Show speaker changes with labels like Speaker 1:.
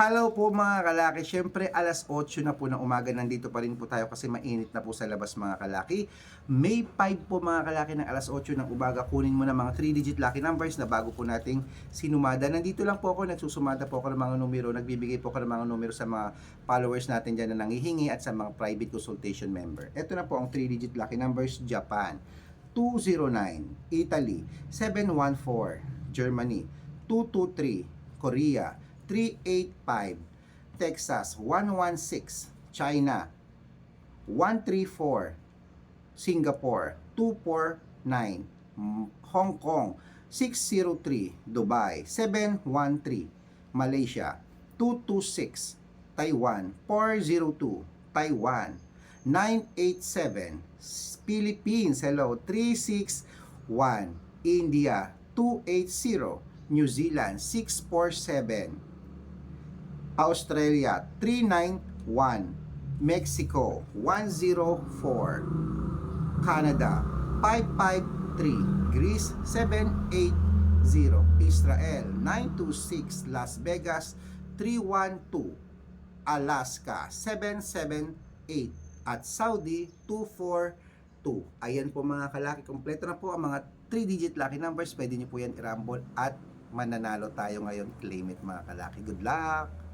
Speaker 1: Hello po mga kalaki. Siyempre alas 8 na po ng umaga nandito pa rin po tayo kasi mainit na po sa labas mga kalaki. May 5 po mga kalaki ng alas 8 ng umaga. Kunin mo na mga 3-digit lucky numbers na bago po nating sinumada. Nandito lang po ako, nagsusumada po ako ng mga numero. Nagbibigay po ako ng mga numero sa mga followers natin dyan na nangihingi at sa mga private consultation member. Ito na po ang 3-digit lucky numbers. Japan. 209, Italy, 714, Germany, 223, Korea, 385, Texas, 116, China, 134, Singapore, 249, mm, Hong Kong, 603, Dubai, 713, Malaysia, 226, Taiwan, 402, Taiwan, 987, Philippines, hello, 361, India, 280, New Zealand, 647, Australia 391, Mexico 104, Canada 553, Greece 780, Israel 926, Las Vegas 312, Alaska 778 at Saudi 242. Ayan po mga kalaki, kompleto na po ang mga 3-digit lucky numbers. Pwede niyo po yan i-rumble at mananalo tayo ngayon. Claim it mga kalaki. Good luck!